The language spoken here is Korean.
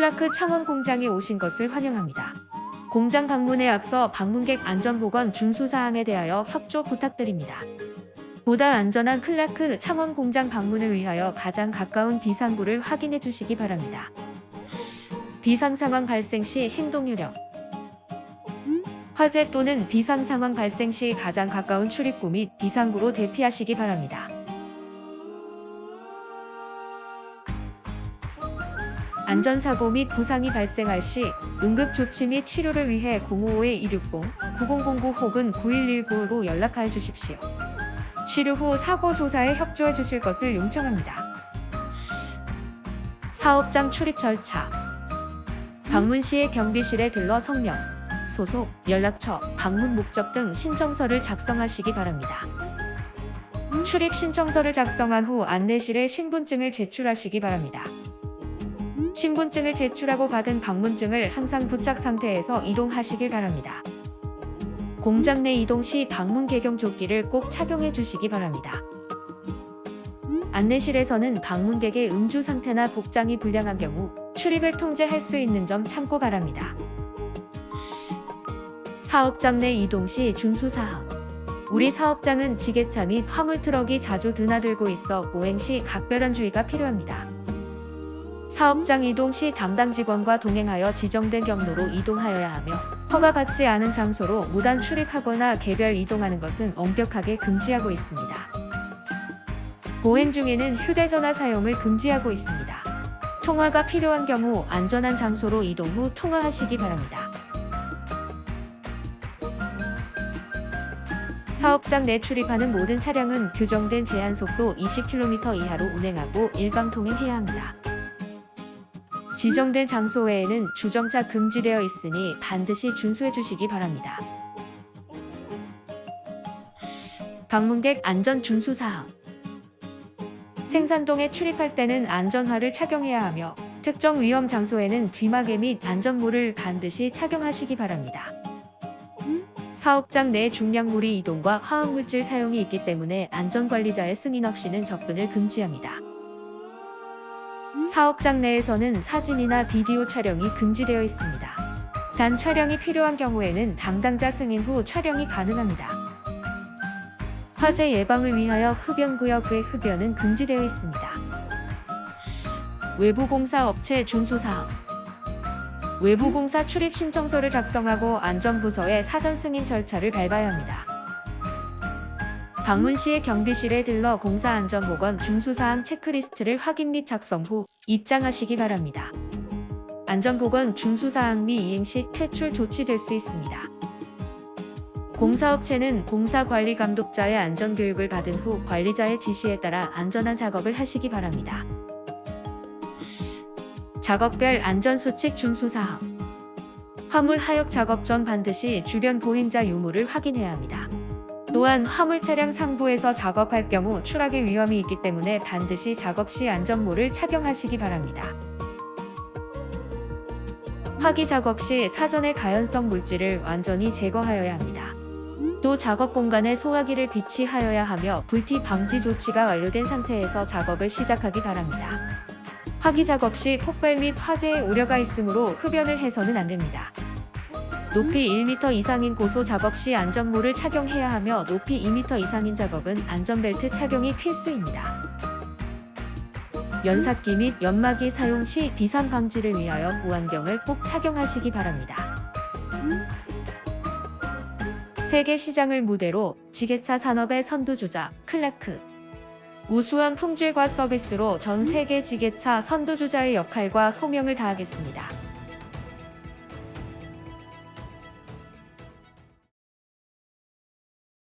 클라크 창원 공장에 오신 것을 환영합니다. 공장 방문에 앞서 방문객 안전보건 준수사항에 대하여 협조 부탁드립니다. 보다 안전한 클라크 창원 공장 방문을 위하여 가장 가까운 비상구를 확인해 주시기 바랍니다. 비상 상황 발생 시 행동 요령 화재 또는 비상 상황 발생 시 가장 가까운 출입구 및 비상구로 대피하시기 바랍니다. 안전사고 및 부상이 발생할 시 응급조치 및 치료를 위해 055-260, 9009 혹은 9119로 연락하여 주십시오. 치료 후 사고 조사에 협조해 주실 것을 요청합니다. 사업장 출입 절차 방문 시에 경비실에 들러 성명, 소속, 연락처, 방문 목적 등 신청서를 작성하시기 바랍니다. 출입 신청서를 작성한 후 안내실에 신분증을 제출하시기 바랍니다. 신분증을 제출하고 받은 방문증을 항상 부착 상태에서 이동하시길 바랍니다. 공장 내 이동 시 방문 개경 조끼를 꼭 착용해 주시기 바랍니다. 안내실에서는 방문객의 음주 상태나 복장이 불량한 경우 출입을 통제할 수 있는 점 참고 바랍니다. 사업장 내 이동 시 준수사항 우리 사업장은 지게차 및 화물 트럭이 자주 드나들고 있어 보행 시 각별한 주의가 필요합니다. 사업장 이동 시 담당 직원과 동행하여 지정된 경로로 이동하여야 하며 허가받지 않은 장소로 무단 출입하거나 개별 이동하는 것은 엄격하게 금지하고 있습니다. 보행 중에는 휴대전화 사용을 금지하고 있습니다. 통화가 필요한 경우 안전한 장소로 이동 후 통화하시기 바랍니다. 사업장 내 출입하는 모든 차량은 규정된 제한 속도 20km 이하로 운행하고 일방 통행해야 합니다. 지정된 장소 외에는 주정차 금지되어 있으니 반드시 준수해 주시기 바랍니다. 방문객 안전 준수 사항 생산동에 출입할 때는 안전화를 착용해야 하며 특정 위험 장소에는 귀마개 및 안전모를 반드시 착용하시기 바랍니다. 사업장 내 중량무리 이동과 화학물질 사용이 있기 때문에 안전관리자의 승인 없이는 접근을 금지합니다. 사업장 내에서는 사진이나 비디오 촬영이 금지되어 있습니다. 단 촬영이 필요한 경우에는 담당자 승인 후 촬영이 가능합니다. 화재 예방을 위하여 흡연구역 외 흡연은 금지되어 있습니다. 외부공사 업체 준수사항 외부공사 출입 신청서를 작성하고 안전부서에 사전 승인 절차를 밟아야 합니다. 방문 시에 경비실에 들러 공사 안전 보건 준수사항 체크리스트를 확인 및 작성 후 입장하시기 바랍니다. 안전보건 준수사항 미 이행 시 퇴출 조치될 수 있습니다. 공사업체는 공사관리감독자의 안전교육을 받은 후 관리자의 지시에 따라 안전한 작업을 하시기 바랍니다. 작업별 안전수칙 준수사항 화물 하역 작업 전 반드시 주변 보행자 유무를 확인해야 합니다. 또한 화물 차량 상부에서 작업할 경우 추락의 위험이 있기 때문에 반드시 작업 시 안전모를 착용하시기 바랍니다. 화기 작업 시 사전에 가연성 물질을 완전히 제거하여야 합니다. 또 작업 공간에 소화기를 비치하여야 하며 불티 방지 조치가 완료된 상태에서 작업을 시작하기 바랍니다. 화기 작업 시 폭발 및 화재의 우려가 있으므로 흡연을 해서는 안 됩니다. 높이 1m 이상인 고소 작업 시 안전모를 착용해야 하며 높이 2m 이상인 작업은 안전벨트 착용이 필수입니다. 연삭기 및 연마기 사용 시 비상 방지를 위하여 보안경을 꼭 착용하시기 바랍니다. 세계 시장을 무대로 지게차 산업의 선두주자 클라크 우수한 품질과 서비스로 전 세계 지게차 선두주자의 역할과 소명을 다하겠습니다.